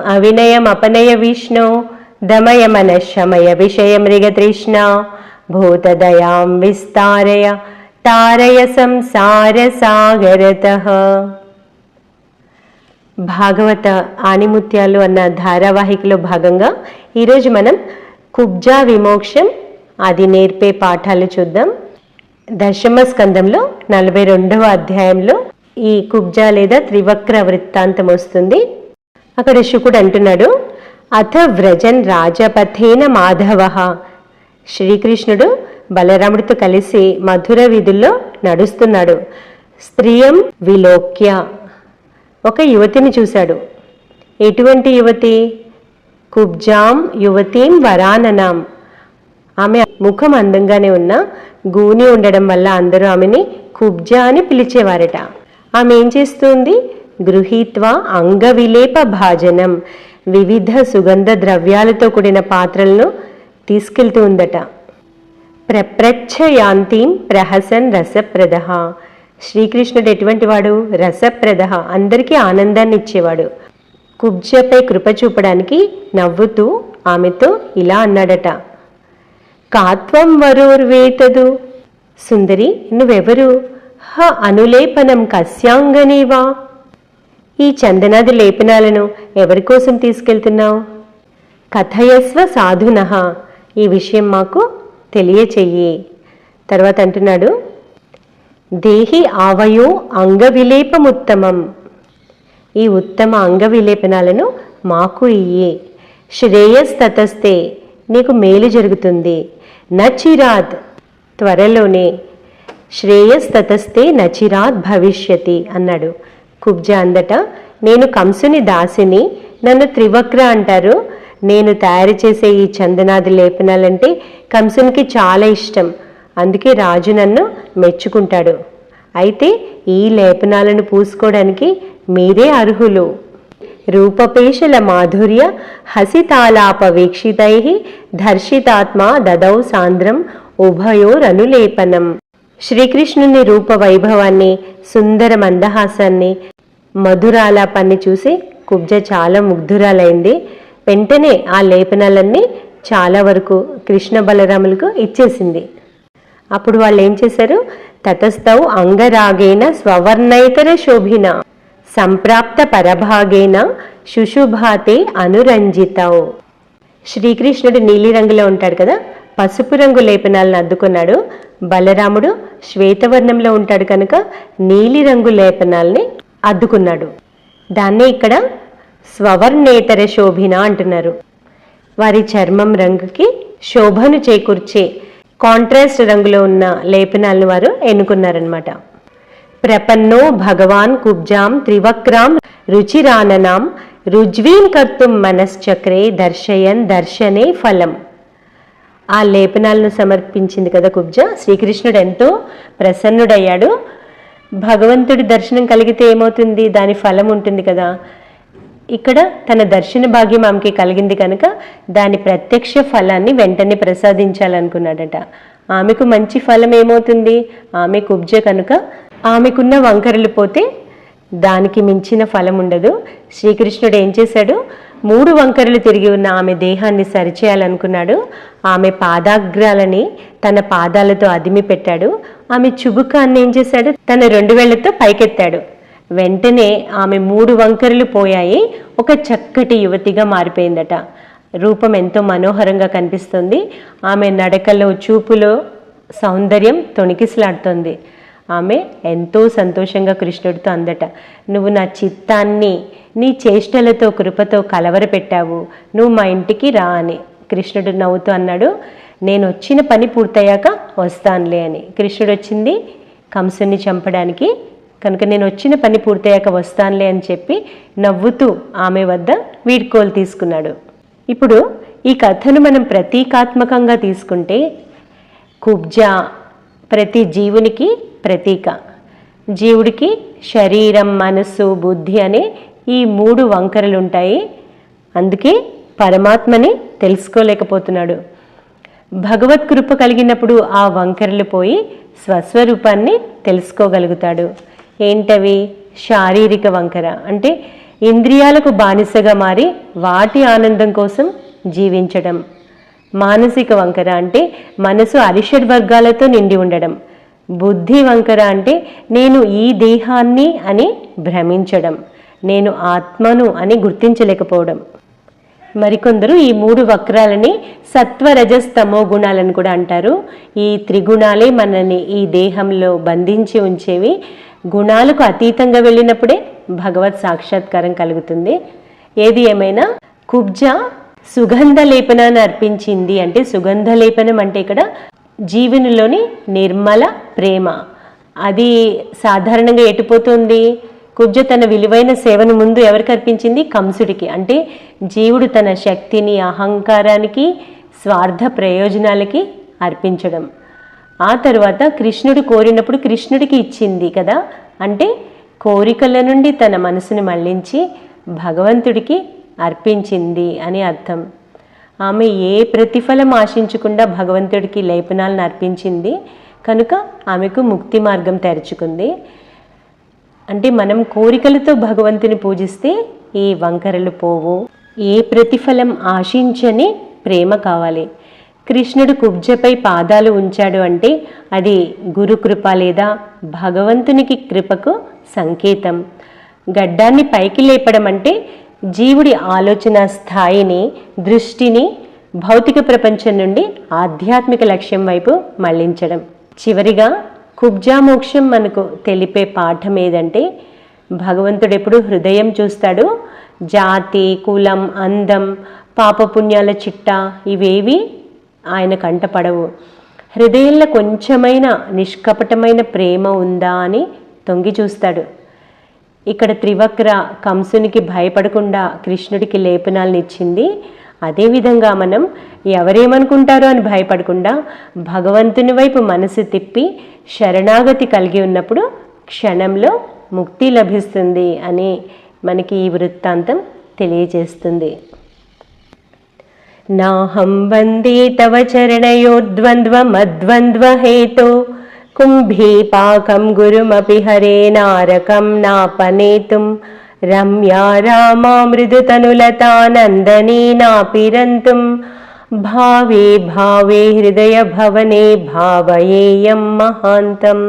అవినయమపనయ విష్ణు దమయమన శమయ విషయ మృగతృష్ణ భూతదయాం విస్తారయ తారయ సంసార సాగరత భాగవత ఆనిముత్యాలు అన్న ధారావాహికలో భాగంగా ఈరోజు మనం కుబ్జా విమోక్షం అది నేర్పే పాఠాలు చూద్దాం దశమ స్కందంలో నలభై రెండవ అధ్యాయంలో ఈ కుబ్జా లేదా త్రివక్ర వృత్తాంతం వస్తుంది. అక్కడ శుకుడు అంటున్నాడు అథ వ్రజన్ రాజపథేన మాధవ. శ్రీకృష్ణుడు బలరాముడితో కలిసి మధుర వీధుల్లో నడుస్తున్నాడు. స్త్రీయం విలోక్య. ఒక యువతిని చూశాడు. ఎటువంటి యువతి? కుబ్జాం యువతీం వరాననాం. ఆమె ముఖం అందంగానే ఉన్న గూని ఉండడం వల్ల అందరూ ఆమెని కుబ్జా అని పిలిచేవారట. ఆమె ఏం చేస్తుంది? గృహీత్వ అంగవిలేప భాజనం. వివిధ సుగంధ ద్రవ్యాలతో కూడిన పాత్రలను తీసుకెళ్తూ ఉందట. ప్రప్రచ్ఛయాంతీం ప్రహసన్ రసప్రద. శ్రీకృష్ణుడు ఎటువంటి వాడు? రసప్రద. అందరికీ ఆనందాన్ని ఇచ్చేవాడు. కుబ్జపై కృప చూపడానికి నవ్వుతూ ఆమెతో ఇలా అన్నాడట. కాత్వం వరోర్వేతదు సుందరి నువ్వెవరు? హ అనులేపనం కస్యాంగనేవా? ఈ చందనాది లేపనాలను ఎవరి కోసం తీసుకెళ్తున్నావు? కథయస్వ సాధున. ఈ విషయం మాకు తెలియచెయ్యి. తర్వాత అంటున్నాడు దేహి ఆవయో అంగవిలేపముత్తమం. ఈ ఉత్తమ అంగ విలేపనాలను మాకు ఇయ్యి. శ్రేయస్తతస్తే నీకు మేలు జరుగుతుంది. నచిరాత్ త్వరలోనే శ్రేయస్తతస్తే నచిరాత్ భవిష్యతి అన్నాడు. కుబ్జ అందట. నేను కంసుని దాసిని. నన్ను త్రివక్ర అంటారు. నేను తయారు చేసే ఈ చందనాది లేపనాలంటే కంసునికి చాలా ఇష్టం. అందుకే రాజు నన్ను మెచ్చుకుంటాడు. అయితే ఈ లేపనాలను పూసుకోవడానికి మీరే అర్హులు. రూపపేషల మాధుర్య హసితాలాప వీక్షితై ధర్షితాత్మ దదౌ సాంద్రం ఉభయోరనులేపనం. శ్రీకృష్ణుని రూప వైభవాన్ని సుందర మందహాసాన్ని మధురాలాపాన్ని చూసి కుబ్జ చాలా ముగ్ధురాలైంది. వెంటనే ఆ లేపనాలన్నీ చాలా వరకు కృష్ణ బలరాములకు ఇచ్చేసింది. అప్పుడు వాళ్ళు ఏం చేశారు? తతస్థౌ అంగరాగేన స్వవర్ణైతర శోభిన సంప్రాప్త పరభాగేన శుశుభాతే అనురంజితౌ. శ్రీకృష్ణుడు నీలిరంగులో ఉంటాడు కదా? పసుపు రంగు లేపనాలను అద్దుకున్నాడు. బలరాముడు శ్వేతవర్ణంలో ఉంటాడు కనుక నీలిరంగు లేపనాల్ని అద్దుకున్నాడు దాన్నే ఇక్కడ స్వవర్ణేతర శోభిన అంటున్నారు. వారి చర్మం రంగుకి శోభను చేకూర్చే కాంట్రాస్ట్ రంగులో ఉన్న లేపనాలను వారు ఎన్నుకున్నారనమాట ప్రపన్నో భగవాన్ కుబ్జాం త్రివక్రాం రుచిరాననాం రుజ్వీన్ కర్తుం మనశ్చక్రే దర్శయన్ దర్శనే ఫలం. ఆ లేపనాలను సమర్పించింది కదా కుబ్జ? శ్రీకృష్ణుడు ఎంతో ప్రసన్నుడయ్యాడు. భగవంతుడి దర్శనం కలిగితే ఏమవుతుంది? దాని ఫలం ఉంటుంది కదా. ఇక్కడ తన దర్శన భాగ్యం ఆమెకి కలిగింది కనుక దాని ప్రత్యక్ష ఫలాన్ని వెంటనే ప్రసాదించాలనుకున్నాడట. ఆమెకు మంచి ఫలం ఏమవుతుంది? ఆమె కుబ్జ కనుక ఆమెకున్న వంకరలు పోతే దానికి మించిన ఫలం ఉండదు. శ్రీకృష్ణుడు ఏం చేశాడు? మూడు వంకరలు తిరిగి ఉన్న ఆమె దేహాన్ని సరిచేయాలనుకున్నాడు. ఆమె పాదాగ్రాలని తన పాదాలతో అదిమి పెట్టాడు. ఆమె చుబుకాన్ని ఏం చేశాడు? తన రెండు వేళ్ళతో పైకెత్తాడు. వెంటనే ఆమె మూడు వంకరలు పోయాయి. ఒక చక్కటి యువతిగా మారిపోయిందట. రూపం ఎంతో మనోహరంగా కనిపిస్తుంది. ఆమె నడకలో చూపులో సౌందర్యం తొణికిసలాడుతుంది. ఆమె ఎంతో సంతోషంగా కృష్ణుడితో అందట నువ్వు నా చిత్తాన్ని నీ చేష్టలతో కృపతో కలవరపెట్టావు. నువ్వు మా ఇంటికి రా అని కృష్ణుడు నవ్వుతూ అన్నాడు. నేను వచ్చిన పని పూర్తయ్యాక వస్తానులే అని కృష్ణుడు వచ్చింది కంసుని చంపడానికి. కనుక నేను వచ్చిన పని పూర్తయ్యాక వస్తానులే అని చెప్పి నవ్వుతూ ఆమె వద్ద వీడ్కోలు తీసుకున్నాడు. ఇప్పుడు ఈ కథను మనం ప్రతీకాత్మకంగా తీసుకుంటే కుబ్జా ప్రతి జీవునికి ప్రతీక. జీవుడికి శరీరం మనస్సు బుద్ధి అనే ఈ మూడు వంకరలు ఉంటాయి అందుకే పరమాత్మని తెలుసుకోలేకపోతున్నాడు. భగవత్ కృప కలిగినప్పుడు ఆ వంకరలు పోయి స్వస్వరూపాన్ని తెలుసుకోగలుగుతాడు. ఏంటవి? శారీరక వంకర. అంటే ఇంద్రియాలకు బానిసగా మారి వాటి ఆనందం కోసం జీవించడం. మానసిక వంకర అంటే మనసు అరిషడ్ వర్గాలతో నిండి ఉండడం. బుద్ధి వంకర అంటే నేను ఈ దేహాన్ని అని భ్రమించడం. నేను ఆత్మను అని గుర్తించలేకపోవడం. మరికొందరు ఈ మూడు వక్రాలని సత్వరజస్తమో రజస్ తమో గుణాలను కూడా అంటారు. ఈ త్రిగుణాలే మనల్ని ఈ దేహంలో బంధించి ఉంచేవి. గుణాలకు అతీతంగా వెళ్ళినప్పుడే భగవత్ సాక్షాత్కారం కలుగుతుంది. ఏది ఏమైనా కుబ్జా సుగంధ లేపనాన్ని అర్పించింది అంటే సుగంధ లేపనం అంటే ఇక్కడ జీవునిలోని నిర్మల ప్రేమ. అది సాధారణంగా ఎటుపోతుంది? కుబ్జ తన విలువైన సేవను ముందు ఎవరికి అర్పించింది? కంసుడికి. అంటే జీవుడు తన శక్తిని అహంకారానికి స్వార్థ ప్రయోజనాలకి అర్పించడం. ఆ తర్వాత కృష్ణుడు కోరినప్పుడు కృష్ణుడికి ఇచ్చింది కదా? అంటే కోరికల నుండి తన మనసుని మళ్ళించి భగవంతుడికి అర్పించింది అని అర్థం. ఆమె ఏ ప్రతిఫలం ఆశించకుండా భగవంతుడికి లేపనాలను అర్పించింది? కనుక ఆమెకు ముక్తి మార్గం తెరుచుకుంది. అంటే మనం కోరికలతో భగవంతుని పూజిస్తే ఈ వంకరలు పోవు. ఏ ప్రతిఫలం ఆశించని ప్రేమ కావాలి. కృష్ణుడు కుబ్జపై పాదాలు ఉంచాడు అంటే అది గురు కృప లేదా భగవంతునికి కృపకు సంకేతం. గడ్డాన్ని పైకి లేపడం అంటే జీవుడి ఆలోచన స్థాయిని దృష్టిని భౌతిక ప్రపంచం నుండి ఆధ్యాత్మిక లక్ష్యం వైపు మళ్ళించడం. చివరిగా కుబ్జామోక్షం మనకు తెలిపే పాఠం ఏదంటే భగవంతుడు ఎప్పుడు హృదయం చూస్తాడు. జాతి కులం అందం పాపపుణ్యాల చిట్ట ఇవేవి ఆయన కంటపడవు. హృదయంలో కొంచెమైన నిష్కపటమైన ప్రేమ ఉందా అని తొంగి చూస్తాడు. ఇక్కడ త్రివక్ర కంసునికి భయపడకుండా కృష్ణుడికి లేపనాలను ఇచ్చింది అదేవిధంగా మనం ఎవరేమనుకుంటారో అని భయపడకుండా భగవంతుని వైపు మనసు తిప్పి శరణాగతి కలిగి ఉన్నప్పుడు క్షణంలో ముక్తి లభిస్తుంది అని మనకి ఈ వృత్తాంతం తెలియజేస్తుంది. నాహం వందే తవ హేతో कुम्भीपाकं गुरुमपि हरे नारकं नापनेतुं रम्या रामा मृदुतनुलतानन्दनी नापिरन्तुं भावे भावे हृदयभवने भावयेयं महान्तम्